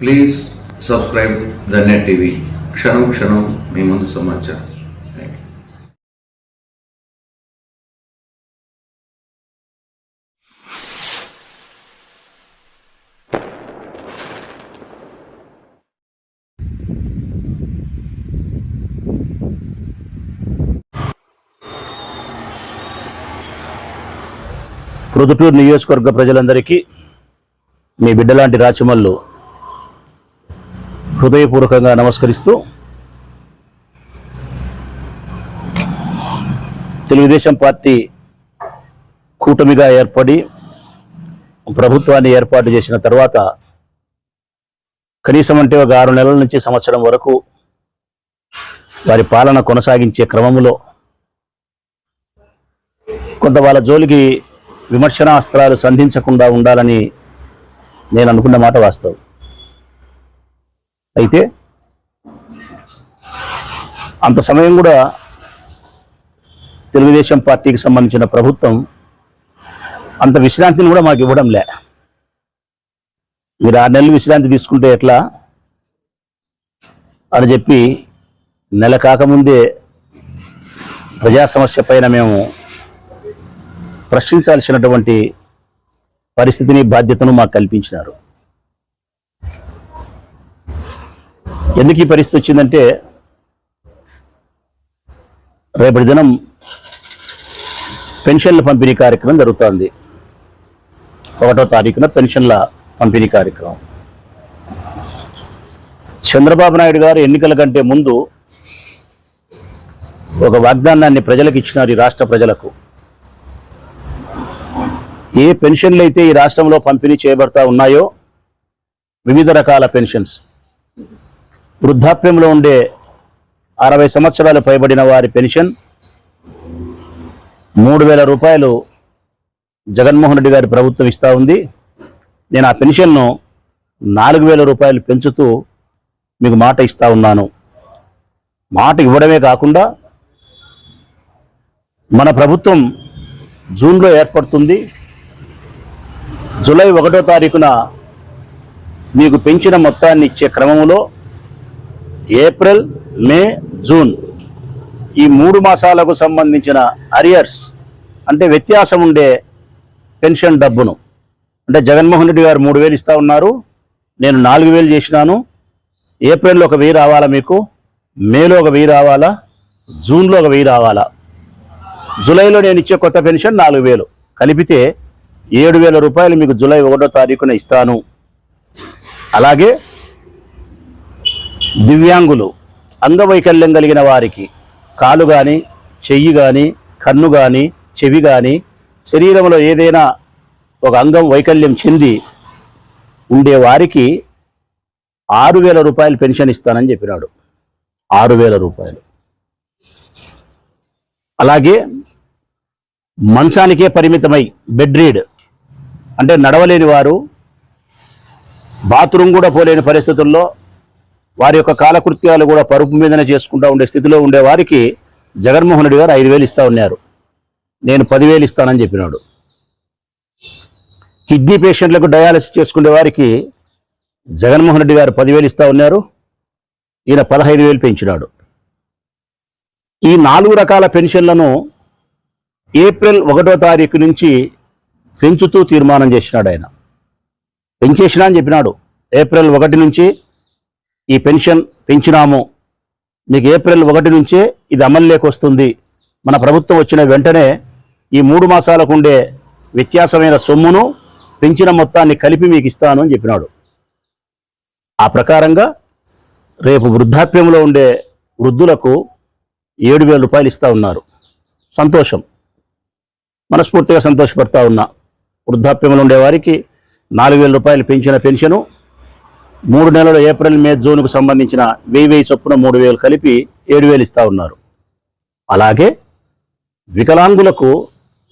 Please subscribe the net TV క్షణం క్షణం మీ ముందు సమాచారం థ్యాంక్ ప్రొద్దుటూరు నియోజకవర్గ ప్రజలందరికీ మీ బిడ్డలాంటి రాచమల్లు హృదయపూర్వకంగా నమస్కరిస్తూ తెలుగుదేశం పార్టీ కూటమిగా ఏర్పడి ప్రభుత్వాన్ని ఏర్పాటు చేసిన తర్వాత కనీసం అంటే ఒక ఆరు నెలల నుంచి సంవత్సరం వరకు వారి పాలన కొనసాగించే క్రమంలో కొంత వాళ్ళ జోలికి విమర్శనాస్త్రాలు సంధించకుండా ఉండాలని నేను అనుకున్న మాట వాస్తవం. అయితే అంత సమయం కూడా తెలుగుదేశం పార్టీకి సంబంధించిన ప్రభుత్వం అంత విశ్రాంతిని కూడా మాకు ఇవ్వడం లే. మీరు ఆరు నెలలు విశ్రాంతి తీసుకుంటే ఎట్లా? అని చెప్పి నెల కాకముందే ప్రజా సమస్య పైన మేము ప్రశ్నించాల్సినటువంటి పరిస్థితిని బాధ్యతను మాకు కల్పించినారు. ఎందుకు ఈ పరిస్థితి వచ్చిందంటే రేపటి దినం పెన్షన్ల పంపిణీ కార్యక్రమం జరుగుతోంది. ఒకటో తారీఖున పెన్షన్ల పంపిణీ కార్యక్రమం. చంద్రబాబు నాయుడు గారు ఎన్నికల కంటే ముందు ఒక వాగ్దానాన్ని ప్రజలకు ఇచ్చినారు ఈ రాష్ట్ర ప్రజలకు. ఏ పెన్షన్లు అయితే ఈ రాష్ట్రంలో పంపిణీ చేయబడతా ఉన్నాయో వివిధ రకాల పెన్షన్స్. వృద్ధాప్యంలో ఉండే అరవై సంవత్సరాలు పైబడిన వారి పెన్షన్ మూడు వేల రూపాయలు జగన్మోహన్ రెడ్డి గారి ప్రభుత్వం ఇస్తూ ఉంది. నేను ఆ పెన్షన్ను నాలుగు వేల రూపాయలు పెంచుతూ మీకు మాట ఇస్తూ ఉన్నాను. మాట ఇవ్వడమే కాకుండా మన ప్రభుత్వం జూన్లో ఏర్పడుతుంది. జూలై ఒకటో తారీఖున మీకు పెంచిన మొత్తాన్ని ఇచ్చే క్రమంలో ఏప్రిల్ మే జూన్ ఈ మూడు మాసాలకు సంబంధించిన అరియర్స్ అంటే వ్యత్యాసం ఉండే పెన్షన్ డబ్బును. అంటే జగన్మోహన్ రెడ్డి గారు మూడు వేలు ఇస్తా ఉన్నారు నేను నాలుగు వేలు చేసినాను. ఏప్రిల్లో ఒక వెయ్యి రావాలా మీకు? మేలో ఒక వెయ్యి రావాలా? జూన్లో ఒక వెయ్యి రావాలా? జూలైలో నేను ఇచ్చే కొత్త పెన్షన్ నాలుగు వేలు. కలిపితే ఏడు వేల రూపాయలు మీకు జూలై ఒకటో తారీఖున ఇస్తాను. అలాగే దివ్యాంగులు అంగవైకల్యం కలిగిన వారికి కాలు కానీ చెయ్యి కానీ కన్ను కానీ చెవి కానీ శరీరంలో ఏదైనా ఒక అంగం వైకల్యం చెంది ఉండే వారికి ఆరు వేల రూపాయలు పెన్షన్ ఇస్తానని చెప్పినాడు. ఆరు వేల రూపాయలు. అలాగే మంచానికే పరిమితమై బెడ్ రీడ్ అంటే నడవలేని వారు బాత్రూమ్ కూడా పోలేని పరిస్థితుల్లో వారి యొక్క కాలకృత్యాలు కూడా పరుపు మీదనే చేసుకుంటూ ఉండే స్థితిలో ఉండే వారికి జగన్మోహన్ రెడ్డి గారు ఐదు వేలు ఇస్తా ఉన్నారు. నేను పదివేలు ఇస్తానని చెప్పినాడు. కిడ్నీ పేషెంట్లకు డయాలసిస్ చేసుకునే వారికి జగన్మోహన్ రెడ్డి గారు పదివేలు ఇస్తా ఉన్నారు. ఈయన పదహైదు వేలు పెంచినాడు. ఈ నాలుగు రకాల పెన్షన్లను ఏప్రిల్ ఒకటో తారీఖు నుంచి పెంచుతూ తీర్మానం చేసినాడు ఆయన. పెంచేసినా అని చెప్పినాడు. ఏప్రిల్ ఒకటి నుంచి ఈ పెన్షన్ పెంచినాము. మీకు ఏప్రిల్ ఒకటి నుంచే ఇది అమల్లోకి వస్తుంది. మన ప్రభుత్వం వచ్చిన వెంటనే ఈ మూడు మాసాలకు ఉండే వ్యత్యాసమైన సొమ్మును పెంచిన మొత్తాన్ని కలిపి మీకు ఇస్తాను అని చెప్పినాడు. ఆ ప్రకారంగా రేపు వృద్ధాప్యంలో ఉండే వృద్ధులకు ఏడు వేల రూపాయలు ఇస్తూ ఉన్నారు. సంతోషం. మనస్ఫూర్తిగా సంతోషపడతా ఉన్నా. వృద్ధాప్యంలో ఉండే వారికి నాలుగు వేల రూపాయలు పెంచిన పెన్షను మూడు నెలలు ఏప్రిల్ మే జూన్కు సంబంధించిన వెయ్యి వెయ్యి చొప్పున మూడు వేలు కలిపి ఏడు వేలు ఇస్తా ఉన్నారు. అలాగే వికలాంగులకు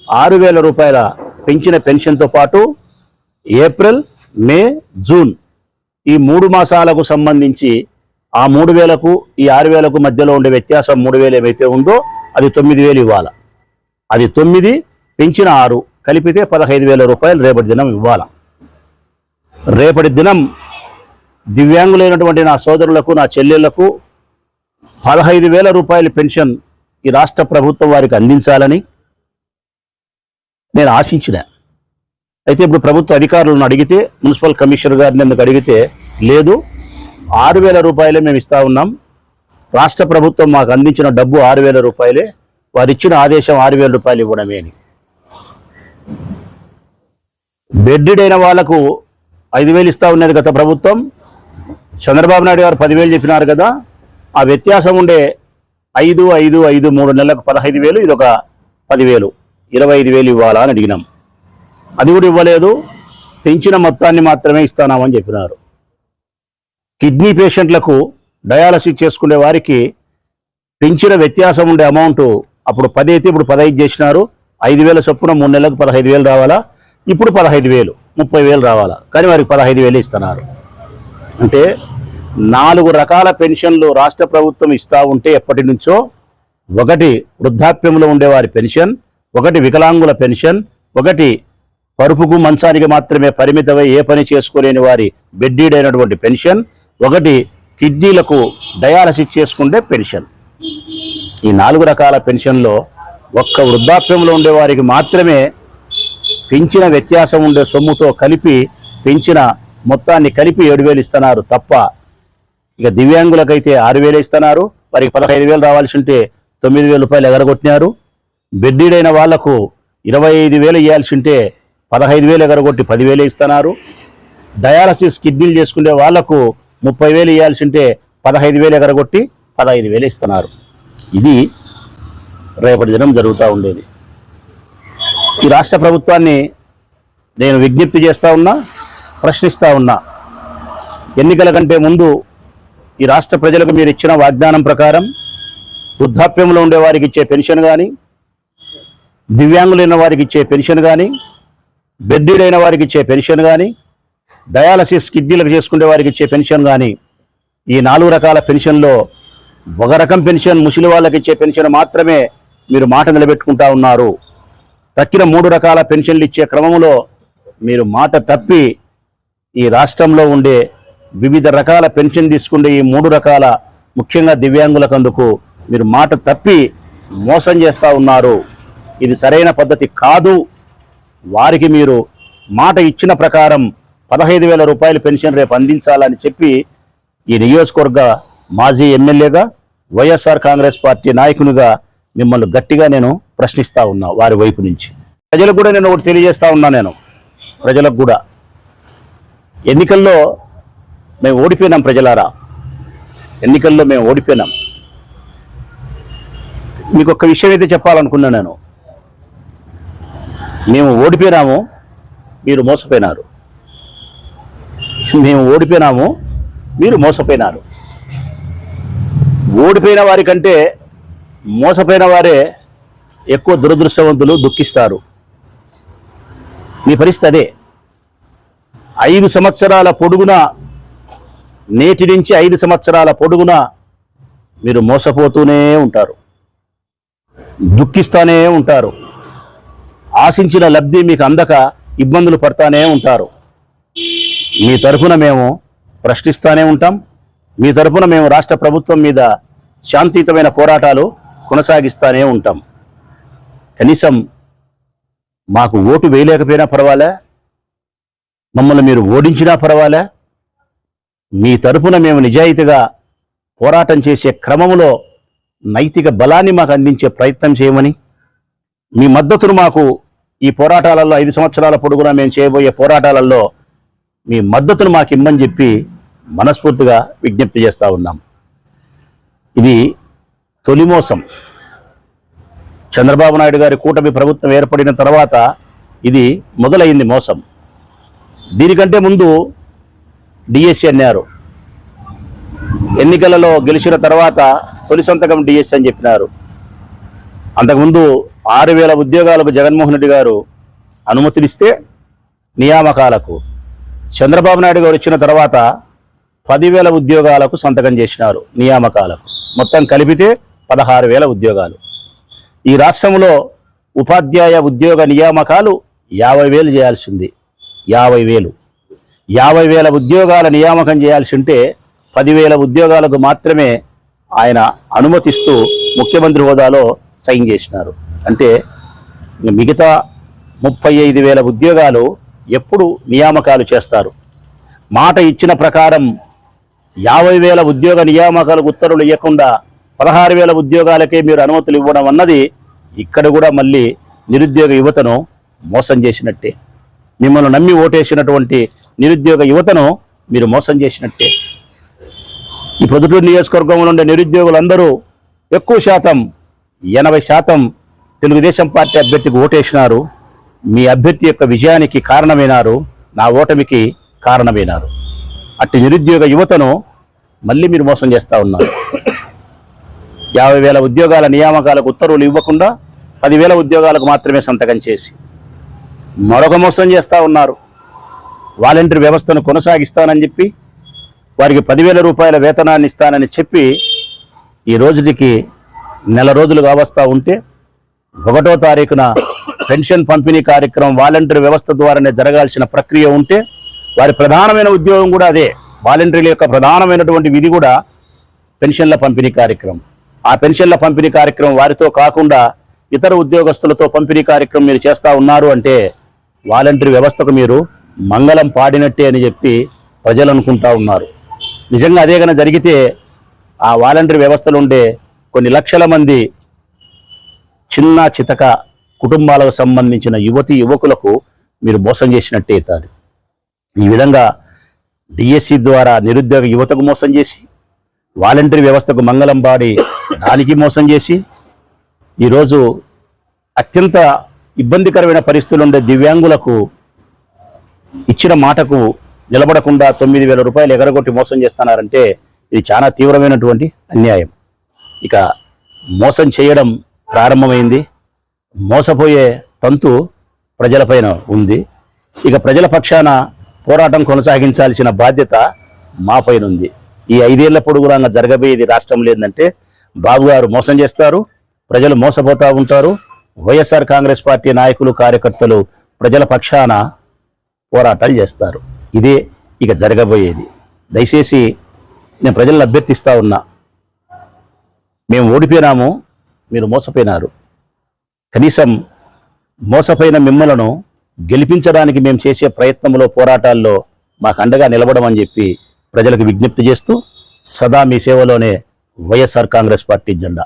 ఆరు వేల రూపాయల పెంచిన పెన్షన్తో పాటు ఏప్రిల్ మే జూన్ ఈ మూడు మాసాలకు సంబంధించి ఆ మూడు వేలకు ఈ ఆరు వేలకు మధ్యలో ఉండే వ్యత్యాసం మూడు వేలు ఏమైతే ఉందో అది తొమ్మిది వేలు ఇవ్వాలి. అది తొమ్మిది పెంచిన ఆరు కలిపితే పదహైదు వేల రూపాయలు రేపటి దినం ఇవ్వాలి. రేపటి దినం దివ్యాంగులైనటువంటి నా సోదరులకు నా చెల్లెళ్ళకు పదహైదు వేల రూపాయల పెన్షన్ ఈ రాష్ట్ర ప్రభుత్వం వారికి అందించాలని నేను ఆశించిన. అయితే ఇప్పుడు ప్రభుత్వ అధికారులను అడిగితే మున్సిపల్ కమిషనర్ గారిని ఎందుకు అడిగితే లేదు ఆరు వేల రూపాయలే మేము ఇస్తా ఉన్నాం. రాష్ట్ర ప్రభుత్వం మాకు అందించిన డబ్బు ఆరు వేల రూపాయలే. వారు ఇచ్చిన ఆదేశం ఆరు వేల రూపాయలు ఇవ్వడమే అని. బెడ్డెడ్ వాళ్ళకు ఐదు వేలు ఇస్తా ఉన్నది గత ప్రభుత్వం. చంద్రబాబు నాయుడు గారు పదివేలు చెప్పినారు కదా ఆ వ్యత్యాసం ఉండే ఐదు ఐదు ఐదు మూడు నెలలకు పదహైదు వేలు ఇది ఒక పదివేలు. ఇరవై ఐదు వేలు ఇవ్వాలా అని అడిగినాం. అది కూడా ఇవ్వలేదు. పెంచిన మొత్తాన్ని మాత్రమే ఇస్తానామని చెప్పినారు. కిడ్నీ పేషెంట్లకు డయాలసిస్ చేసుకునే వారికి పెంచిన వ్యత్యాసం ఉండే అమౌంట్ అప్పుడు పది అయితే ఇప్పుడు పదహైదు చేసినారు. ఐదు వేల చొప్పున మూడు నెలలకు పదహైదు వేలు రావాలా? ఇప్పుడు పదహైదు వేలు ముప్పై వేలు రావాలా? కానీ వారికి పదహైదు వేలు ఇస్తున్నారు. అంటే నాలుగు రకాల పెన్షన్లు రాష్ట్ర ప్రభుత్వం ఇస్తా ఉంటే ఎప్పటి నుంచో? ఒకటి వృద్ధాప్యంలో ఉండేవారి పెన్షన్ ఒకటి వికలాంగుల పెన్షన్ ఒకటి పరుపుకు మంచానికి మాత్రమే పరిమితమై ఏ పని చేసుకోలేని వారి బెడ్డీడైనటువంటి పెన్షన్ ఒకటి కిడ్నీలకు డయాలసిస్ చేసుకుంటే పెన్షన్. ఈ నాలుగు రకాల పెన్షన్లో ఒక్క వృద్ధాప్యంలో ఉండేవారికి మాత్రమే పెంచిన వ్యత్యాసం ఉండే సొమ్ముతో కలిపి పెంచిన మొత్తాన్ని కలిపి ఏడు వేలు ఇస్తున్నారు తప్ప ఇక దివ్యాంగులకైతే ఆరు వేలు ఇస్తున్నారు. వారికి పదహైదు వేలు రావాల్సి ఉంటే తొమ్మిది వేల రూపాయలు ఎగరగొట్టినారు. బెడ్డీడైన వాళ్ళకు ఇరవై ఐదు వేలు ఇవ్వాల్సి ఉంటే పదహైదు వేలు ఎగరగొట్టి పదివేలు ఇస్తున్నారు. డయాలసిస్ కిడ్నీలు చేసుకునే వాళ్ళకు ముప్పై వేలు ఇవ్వాల్సి ఉంటే పదహైదు వేలు ఎగరగొట్టి పదహైదు వేలు ఇస్తున్నారు. ఇది రేపటి దినం జరుగుతూ ఉండేది. ఈ రాష్ట్ర ప్రభుత్వాన్ని నేను విజ్ఞప్తి చేస్తా ఉన్నా ప్రశ్నిస్తూ ఉన్నా. ఎన్నికల కంటే ముందు ఈ రాష్ట్ర ప్రజలకు మీరు ఇచ్చిన వాగ్దానం ప్రకారం వృద్ధాప్యంలో ఉండే వారికి ఇచ్చే పెన్షన్ కానీ దివ్యాంగులైన వారికి ఇచ్చే పెన్షన్ కానీ బెడ్డీడైన వారికి ఇచ్చే పెన్షన్ కానీ డయాలసిస్ కిడ్నీలకు చేసుకునే వారికి ఇచ్చే పెన్షన్ కానీ ఈ నాలుగు రకాల పెన్షన్లో ఒక రకం పెన్షన్ ముసలి వాళ్ళకి ఇచ్చే పెన్షన్ మాత్రమే మీరు మాట నిలబెట్టుకుంటా ఉన్నారు. తక్కిన మూడు రకాల పెన్షన్లు ఇచ్చే క్రమంలో మీరు మాట తప్పి ఈ రాష్ట్రంలో ఉండే వివిధ రకాల పెన్షన్ తీసుకుంటే ఈ మూడు రకాల ముఖ్యంగా దివ్యాంగులకు అందుకు మీరు మాట తప్పి మోసం చేస్తూ ఉన్నారు. ఇది సరైన పద్ధతి కాదు. వారికి మీరు మాట ఇచ్చిన ప్రకారం పదహైదు వేల రూపాయల పెన్షన్ రేపు అందించాలని చెప్పి ఈ నియోజకవర్గ మాజీ ఎమ్మెల్యేగా వైఎస్ఆర్ కాంగ్రెస్ పార్టీ నాయకునిగా మిమ్మల్ని గట్టిగా నేను ప్రశ్నిస్తూ ఉన్నా వారి వైపు నుంచి. ప్రజలకు కూడా నేను ఒకటి తెలియజేస్తూ ఉన్నా నేను. ప్రజలకు కూడా. ఎన్నికల్లో మేము ఓడిపోయినాం ప్రజలారా. ఎన్నికల్లో మేము ఓడిపోయినాం. మీకు ఒక్క విషయం అయితే చెప్పాలనుకున్నా నేను. మేము ఓడిపోయినాము మీరు మోసపోయినారు. మేము ఓడిపోయినాము మీరు మోసపోయినారు. ఓడిపోయిన వారికంటే మోసపోయిన వారే ఎక్కువ దురదృష్టవంతులు దుఃఖిస్తారు. మీ పరిస్థితి అదే. ఐదు సంవత్సరాల పొడుగున నేటి నుంచి ఐదు సంవత్సరాల పొడుగున మీరు మోసపోతూనే ఉంటారు. దుఃఖిస్తానే ఉంటారు. ఆశించిన లబ్ధి మీకు అందక ఇబ్బందులు పడతానే ఉంటారు. మీ తరఫున మేము ప్రశ్నిస్తూనే ఉంటాం. మీ తరఫున మేము రాష్ట్ర ప్రభుత్వం మీద శాంతియుతమైన పోరాటాలు కొనసాగిస్తూనే ఉంటాం. కనీసం మాకు ఓటు వేయలేకపోయినా పర్వాలే. మమ్మల్ని మీరు ఓడించినా పర్వాలే. మీ తరపున మేము నిజాయితీగా పోరాటం చేసే క్రమంలో నైతిక బలాన్ని మాకు అందించే ప్రయత్నం చేయమని మీ మద్దతును మాకు ఈ పోరాటాలలో ఐదు సంవత్సరాల పొడుగునా మేము చేయబోయే పోరాటాలలో మీ మద్దతును మాకు ఇమ్మని చెప్పి మనస్ఫూర్తిగా విజ్ఞప్తి చేస్తూ ఉన్నాం. ఇది తొలి మోసం. చంద్రబాబు నాయుడు గారి కూటమి ప్రభుత్వం ఏర్పడిన తర్వాత ఇది మొదలైంది మోసం. దీనికంటే ముందు డిఎస్సి అన్నారు. ఎన్నికలలో గెలిచిన తర్వాత తొలి సంతకం డిఎస్సి అని చెప్పినారు. అంతకుముందు ఆరు వేల ఉద్యోగాలకు జగన్మోహన్ రెడ్డి గారు అనుమతినిస్తే నియామకాలకు. చంద్రబాబు నాయుడు గారు వచ్చిన తర్వాత పదివేల ఉద్యోగాలకు సంతకం చేసినారు నియామకాలకు. మొత్తం కలిపితే పదహారు వేల ఉద్యోగాలు. ఈ రాష్ట్రంలో ఉపాధ్యాయ ఉద్యోగ నియామకాలు యాభై వేలు చేయాల్సింది. యాభై వేలు. యాభై వేల ఉద్యోగాల నియామకం చేయాల్సి ఉంటే పదివేల ఉద్యోగాలకు మాత్రమే ఆయన అనుమతిస్తూ ముఖ్యమంత్రి హోదాలో సైన్ చేసినారు. అంటే మిగతా ముప్పై ఐదు వేల ఉద్యోగాలు ఎప్పుడు నియామకాలు చేస్తారు? మాట ఇచ్చిన ప్రకారం యాభై వేల ఉద్యోగ నియామకాలకు ఉత్తర్వులు ఇవ్వకుండా పదహారు వేల ఉద్యోగాలకే మీరు అనుమతులు ఇవ్వడం అన్నది ఇక్కడ కూడా మళ్ళీ నిరుద్యోగ యువతను మోసం చేసినట్టే. మిమ్మల్ని నమ్మి ఓటేసినటువంటి నిరుద్యోగ యువతను మీరు మోసం చేసినట్టే. ఈ పొద్దుటూరు నియోజకవర్గంలో ఉండే నిరుద్యోగులందరూ ఎక్కువ శాతం ఎనభై శాతం తెలుగుదేశం పార్టీ అభ్యర్థికి ఓటేసినారు. మీ అభ్యర్థి యొక్క విజయానికి కారణమైనారు. నా ఓటమికి కారణమైనారు. అట్టి నిరుద్యోగ యువతను మళ్ళీ మీరు మోసం చేస్తూ ఉన్నారు. యాభై వేల ఉద్యోగాల నియామకాలకు ఉత్తర్వులు ఇవ్వకుండా పదివేల ఉద్యోగాలకు మాత్రమే సంతకం చేసి మరొక మోసం చేస్తూ ఉన్నారు. వాలంటీర్ వ్యవస్థను కొనసాగిస్తానని చెప్పి వారికి పదివేల రూపాయల వేతనాన్ని ఇస్తానని చెప్పి ఈ రోజుకి నెల రోజులు కావస్తా ఉంటే ఒకటో తారీఖున పెన్షన్ పంపిణీ కార్యక్రమం వాలంటీర్ వ్యవస్థ ద్వారానే జరగాల్సిన ప్రక్రియ ఉంటే వారి ప్రధానమైన ఉద్యోగం కూడా అదే. వాలంటీర్ల యొక్క ప్రధానమైనటువంటి విధి కూడా పెన్షన్ల పంపిణీ కార్యక్రమం. ఆ పెన్షన్ల పంపిణీ కార్యక్రమం వారితో కాకుండా ఇతర ఉద్యోగస్తులతో పంపిణీ కార్యక్రమం మీరు చేస్తూ ఉన్నారు అంటే వాలంటీర్ వ్యవస్థకు మీరు మంగళం పాడినట్టే అని చెప్పి ప్రజలు అనుకుంటా ఉన్నారు. నిజంగా అదే కనుక జరిగితే ఆ వాలంటీర్ వ్యవస్థలు ఉండే కొన్ని లక్షల మంది చిన్న చితక కుటుంబాలకు సంబంధించిన యువతి యువకులకు మీరు మోసం చేసినట్టే కాదు. ఈ విధంగా డిఎస్సి ద్వారా నిరుద్యోగ యువతకు మోసం చేసి వాలంటీర్ వ్యవస్థకు మంగళం పాడి దానికి మోసం చేసి ఈరోజు అత్యంత ఇబ్బందికరమైన పరిస్థితులు ఉండే దివ్యాంగులకు ఇచ్చిన మాటకు నిలబడకుండా తొమ్మిది వేల రూపాయలు ఎగరగొట్టి మోసం చేస్తున్నారంటే ఇది చాలా తీవ్రమైనటువంటి అన్యాయం. ఇక మోసం చేయడం ప్రారంభమైంది. మోసపోయే తంతు ప్రజలపైన ఉంది. ఇక ప్రజల పక్షాన పోరాటం కొనసాగించాల్సిన బాధ్యత మాపైన ఉంది. ఈ ఐదేళ్ళ పొడుగునా జరగబోయేది రాష్ట్రంలో ఏంటంటే బాబు గారు మోసం చేస్తారు ప్రజలు మోసపోతూ ఉంటారు. వైఎస్ఆర్ కాంగ్రెస్ పార్టీ నాయకులు కార్యకర్తలు ప్రజల పక్షాన పోరాటాలు చేస్తారు. ఇదే ఇక జరగబోయేది. దయచేసి నేను ప్రజలను అభ్యర్థిస్తా ఉన్నా. మేము ఓడిపోయినాము మీరు మోసపోయినారు. కనీసం మోసపోయిన మిమ్మలను గెలిపించడానికి మేము చేసే ప్రయత్నంలో పోరాటాల్లో మాకు అండగా నిలబడమని చెప్పి ప్రజలకు విజ్ఞప్తి చేస్తూ సదా మీ సేవలోనే వైఎస్ఆర్ కాంగ్రెస్ పార్టీ జెండా.